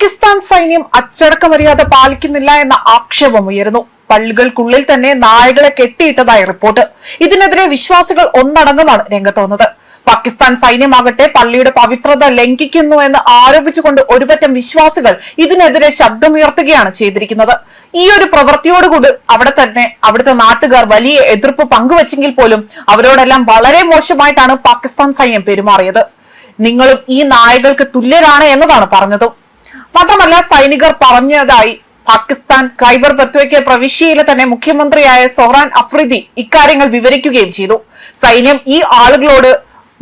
പാകിസ്ഥാൻ സൈന്യം അച്ചടക്ക മര്യാദ പാലിക്കുന്നില്ല എന്ന ആക്ഷേപം ഉയരുന്നു. പള്ളികൾക്കുള്ളിൽ തന്നെ നായകളെ കെട്ടിയിട്ടതായി റിപ്പോർട്ട്. ഇതിനെതിരെ വിശ്വാസികൾ ഒന്നടങ്കമാണ് രംഗത്ത് വന്നത്. പാകിസ്ഥാൻ സൈന്യമാകട്ടെ പള്ളിയുടെ പവിത്രത ലംഘിക്കുന്നു എന്ന് ആരോപിച്ചുകൊണ്ട് ഒരുപറ്റം വിശ്വാസികൾ ഇതിനെതിരെ ശബ്ദമുയർത്തുകയാണ് ചെയ്തിരിക്കുന്നത്. ഈ ഒരു പ്രവൃത്തിയോടുകൂടി അവിടെ തന്നെ അവിടുത്തെ നാട്ടുകാർ വലിയ എതിർപ്പ് പങ്കുവച്ചെങ്കിൽ പോലും അവരോടെല്ലാം വളരെ മോശമായിട്ടാണ് പാകിസ്ഥാൻ സൈന്യം പെരുമാറിയത്. നിങ്ങളും ഈ നായകൾക്ക് തുല്യരാണ് എന്നതാണ് പറഞ്ഞതും. മാത്രമല്ല സൈനികർ പറഞ്ഞതായി പാകിസ്ഥാൻ ഖൈബർ പത്വയ്ക്ക് പ്രവിശ്യയിലെ തന്നെ മുഖ്യമന്ത്രിയായ സൊഹ്റാൻ അഫ്രിദി ഇക്കാര്യങ്ങൾ വിവരിക്കുകയും ചെയ്തു. സൈന്യം ഈ ആളുകളോട്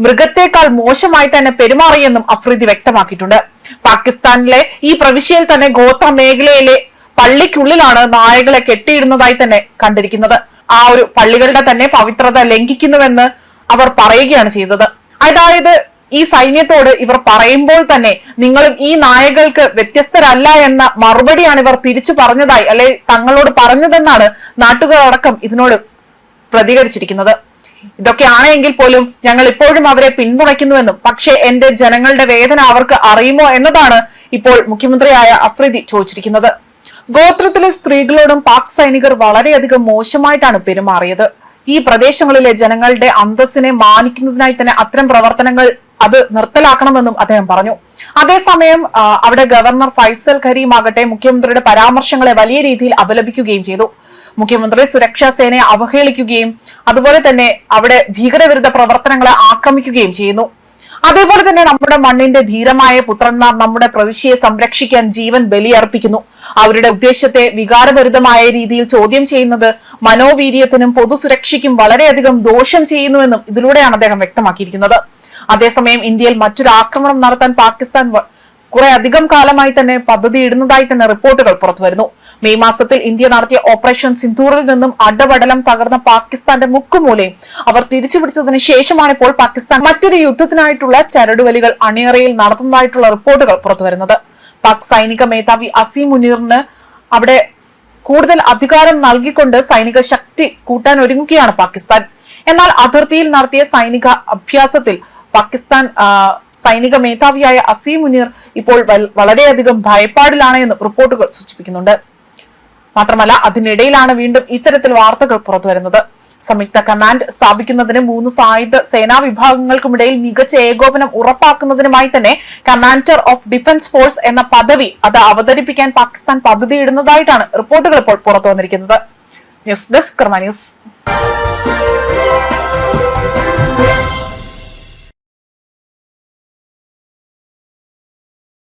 മൃഗത്തെക്കാൾ മോശമായി തന്നെ പെരുമാറിയെന്നും അഫ്രിദി വ്യക്തമാക്കിയിട്ടുണ്ട്. പാകിസ്ഥാനിലെ ഈ പ്രവിശ്യയിൽ തന്നെ ഗോത്ര മേഖലയിലെ പള്ളിക്കുള്ളിലാണ് നായകളെ കെട്ടിയിടുന്നതായി തന്നെ കണ്ടിരിക്കുന്നത്. ആ ഒരു പള്ളികളുടെ തന്നെ പവിത്രത ലംഘിക്കുന്നുവെന്ന് അവർ പറയുകയാണ് ചെയ്തത്. അതായത് ഈ സൈന്യത്തോട് ഇവർ പറയുമ്പോൾ തന്നെ നിങ്ങളും ഈ നായകൾക്ക് വ്യത്യസ്തരല്ല എന്ന മറുപടിയാണ് ഇവർ തിരിച്ചു പറഞ്ഞതായി അല്ലെ തങ്ങളോട് പറഞ്ഞതെന്നാണ് നാട്ടുകാരടക്കം ഇതിനോട് പ്രതികരിച്ചിരിക്കുന്നത്. ഇതൊക്കെയാണ് എങ്കിൽ പോലും ഞങ്ങൾ ഇപ്പോഴും അവരെ പിന്തുണയ്ക്കുന്നുവെന്നും പക്ഷേ എന്റെ ജനങ്ങളുടെ വേദന അവർക്ക് അറിയുമോ എന്നതാണ് ഇപ്പോൾ മുഖ്യമന്ത്രിയായ അഫ്രീദി ചോദിച്ചിരിക്കുന്നത്. ഗോത്രത്തിലെ സ്ത്രീകളോടും പാക് സൈനികർ വളരെയധികം മോശമായിട്ടാണ് പെരുമാറിയത്. ഈ പ്രദേശങ്ങളിലെ ജനങ്ങളുടെ അന്തസ്സിനെ മാനിക്കുന്നതിനായി തന്നെ അത്തരം പ്രവർത്തനങ്ങൾ അത് നിർത്തലാക്കണമെന്നും അദ്ദേഹം പറഞ്ഞു. അതേസമയം അവിടെ ഗവർണർ ഫൈസൽ ഖരീം ആകട്ടെ മുഖ്യമന്ത്രിയുടെ പരാമർശങ്ങളെ വലിയ രീതിയിൽ അപലപിക്കുകയും ചെയ്തു. മുഖ്യമന്ത്രി സുരക്ഷാ സേനയെ അവഹേളിക്കുകയും അതുപോലെ തന്നെ അവിടെ ഭീകരവിരുദ്ധ പ്രവർത്തനങ്ങളെ ആക്രമിക്കുകയും ചെയ്യുന്നു. അതേപോലെ തന്നെ നമ്മുടെ മണ്ണിന്റെ ധീരമായ പുത്രന്മാർ നമ്മുടെ പ്രവിശ്യയെ സംരക്ഷിക്കാൻ ജീവൻ ബലിയർപ്പിക്കുന്നു. അവരുടെ ഉദ്ദേശത്തെ വികാരഭരിതമായ രീതിയിൽ ചോദ്യം ചെയ്യുന്നത് മനോവീര്യത്തിനും പൊതുസുരക്ഷയ്ക്കും വളരെയധികം ദോഷം ചെയ്യുന്നുവെന്നും ഇതിലൂടെയാണ് അദ്ദേഹം വ്യക്തമാക്കിയിരിക്കുന്നത്. അതേസമയം ഇന്ത്യയിൽ മറ്റൊരു ആക്രമണം നടത്താൻ പാകിസ്ഥാൻ കുറെ അധികം കാലമായി തന്നെ പദ്ധതി ഇടുന്നതായി തന്നെ റിപ്പോർട്ടുകൾ പുറത്തുവരുന്നു മെയ് മാസത്തിൽ ഇന്ത്യ നടത്തിയ ഓപ്പറേഷൻ സിന്ധൂറിൽ നിന്നും അടപടലം തകർന്ന പാകിസ്ഥാന്റെ മുക്കുമൂലയും അവർ തിരിച്ചുപിടിച്ചതിന് ശേഷമാണ് ഇപ്പോൾ പാകിസ്ഥാൻ മറ്റൊരു യുദ്ധത്തിനായിട്ടുള്ള ചരടുവലികൾ അണിയറയിൽ നടത്തുന്നതായിട്ടുള്ള റിപ്പോർട്ടുകൾ പുറത്തുവരുന്നത് പാക് സൈനിക മേധാവി അസീം മുനീറിന് അവിടെ കൂടുതൽ അധികാരം നൽകിക്കൊണ്ട് സൈനിക ശക്തി കൂട്ടാൻ ഒരുങ്ങുകയാണ് പാകിസ്ഥാൻ. എന്നാൽ അതിർത്തിയിൽ നടത്തിയ സൈനിക അഭ്യാസത്തിൽ പാകിസ്ഥാൻ സൈനിക മേധാവിയായ അസീം മുനീർ ഇപ്പോൾ വളരെയധികം ഭയപ്പാടിലാണ് എന്ന് റിപ്പോർട്ടുകൾ സൂചിപ്പിക്കുന്നുണ്ട്. മാത്രമല്ല അതിനിടയിലാണ് വീണ്ടും ഇത്തരത്തിൽ വാർത്തകൾ പുറത്തുവരുന്നത്. സംയുക്ത കമാൻഡ് സ്ഥാപിക്കുന്നതിന് മൂന്ന് സായുധ സേനാ വിഭാഗങ്ങൾക്കുമിടയിൽ മികച്ച ഏകോപനം ഉറപ്പാക്കുന്നതിനുമായി തന്നെ കമാൻഡർ ഓഫ് ഡിഫൻസ് ഫോഴ്സ് എന്ന പദവി അത് അവതരിപ്പിക്കാൻ പാകിസ്ഥാൻ പദ്ധതിയിടുന്നതായിട്ടാണ് റിപ്പോർട്ടുകൾ ഇപ്പോൾ പുറത്തു വന്നിരിക്കുന്നത് ന്യൂസ് ഡെസ്ക് കർമ്മ ന്യൂസ്.